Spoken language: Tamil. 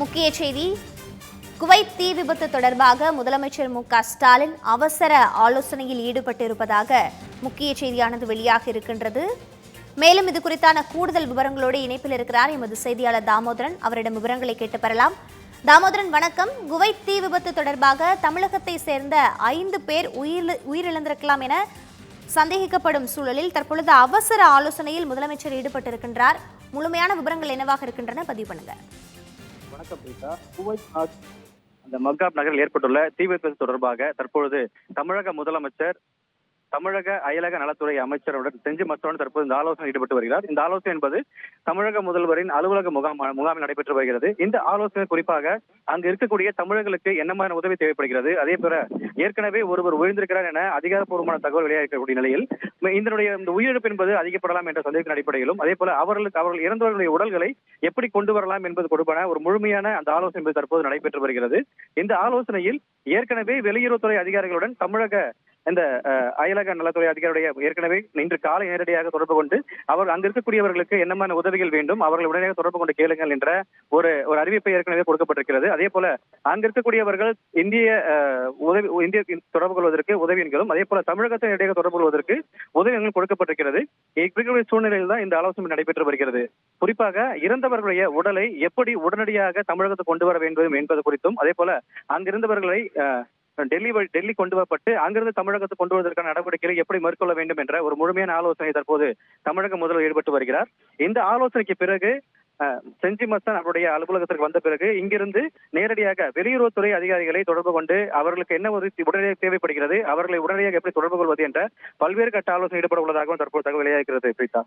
முக்கிய செய்தி. குவைத் தீ விபத்து தொடர்பாக முதலமைச்சர் மு. க. ஸ்டாலின் அவசர ஆலோசனையில் ஈடுபட்டிருப்பதாக முக்கிய செய்தியானது வெளியாக இருக்கின்றது. மேலும் இது குறித்தான கூடுதல் விவரங்களோடு இணைப்பில் இருக்கிறார் எமது செய்தியாளர் தாமோதரன். அவரிடம் விவரங்களை கேட்டு பெறலாம். தாமோதரன் வணக்கம். குவைத் தீ விபத்து தொடர்பாக தமிழகத்தை சேர்ந்த ஐந்து பேர் உயிர் உயிரிழந்திருக்கலாம் என சந்தேகிக்கப்படும் சூழலில் தற்பொழுது அவசர ஆலோசனையில் முதலமைச்சர் ஈடுபட்டிருக்கின்றார். முழுமையான விவரங்கள் என்னவாக இருக்கின்றன? பதிவு பண்ணுங்கள் வணக்கம் பிரீதா. குவைத் நாட் அந்த மக்காப் நகரில் ஏற்பட்டுள்ள தீ விபத்து தொடர்பாக தற்பொழுது தமிழக முதலமைச்சர் தமிழக அயலக நலத்துறை அமைச்சருடன் செஞ்சு மத்தோடு தற்போது இந்த ஆலோசனை ஈடுபட்டு வருகிறார். இந்த ஆலோசனை என்பது தமிழக முதல்வரின் அலுவலக முகாம் முகாமில் நடைபெற்று வருகிறது. இந்த ஆலோசனை குறிப்பாக அங்கு இருக்கக்கூடிய தமிழர்களுக்கு என்ன மாதிரி உதவி தேவைப்படுகிறது? அதே போல ஏற்கனவே ஒருவர் உயிர்ந்திருக்கிறார் என அதிகாரப்பூர்வமான தகவல் வெளியாகக்கூடிய நிலையில் இதனுடைய இந்த உயிரிழப்பு என்பது அதிகப்படலாம் என்ற சந்தேகத்தின் அடிப்படையிலும் அதே போல அவர்களுக்கு அவர்கள் இறந்தவர்களுடைய உடல்களை எப்படி கொண்டு வரலாம் என்பது கொடுப்பான ஒரு முழுமையான அந்த ஆலோசனை என்பது தற்போது நடைபெற்று வருகிறது. இந்த ஆலோசனையில் ஏற்கனவே வெளியுறவுத்துறை அதிகாரிகளுடன் தமிழக இந்த அயலக நலத்துறை அதிகாரியுடைய ஏற்கனவே இன்று காலை நேரடியாக தொடர்பு கொண்டு அவர் அங்கிருக்கக்கூடியவர்களுக்கு என்னமான உதவிகள் வேண்டும் அவர்கள் உடனடியாக தொடர்பு கொண்டு கேளுங்கள் என்ற ஒரு ஒரு அறிவிப்பை ஏற்கனவே கொடுக்கப்பட்டிருக்கிறது. அதே போல அங்கிருக்கக்கூடியவர்கள் இந்திய உதவி இந்திய தொடர்பு கொள்வதற்கு உதவியங்களும் அதே போல தமிழகத்தின் இடையே தொடர்பு கொள்வதற்கு உதவி கொடுக்கப்பட்டிருக்கிறது. இப்படிக்கூடிய சூழ்நிலையில் தான் இந்த ஆலோசனை நடைபெற்று வருகிறது. குறிப்பாக இறந்தவர்களுடைய உடலை எப்படி உடனடியாக தமிழகத்துக்கு கொண்டு வர வேண்டும் என்பது குறித்தும் அதே போல அங்கிருந்தவர்களை டெல்லி டெல்லி கொண்டு வரப்பட்டு அங்கிருந்து தமிழகத்துக்கு கொண்டு வருவதற்கான நடவடிக்கைகளை எப்படி மேற்கொள்ள வேண்டும் என்ற ஒரு முழுமையான ஆலோசனை தற்போது தமிழக முதல்வர் ஈடுபட்டு வருகிறார். இந்த ஆலோசனைக்கு பிறகு செஞ்சி மஸ்தான் அவருடைய அலுவலகத்திற்கு வந்த பிறகு இங்கிருந்து நேரடியாக வெளியுறவுத்துறை அதிகாரிகளை தொடர்பு கொண்டு அவர்களுக்கு என்ன ஒரு உடனடியாக தேவைப்படுகிறது அவர்களை உடனடியாக எப்படி தொடர்பு கொள்வது என்ற பல்வேறு கட்ட ஆலோசனை ஈடுபட உள்ளதாகவும் தற்போது தகவல் வெளியாகிறது பிரீதா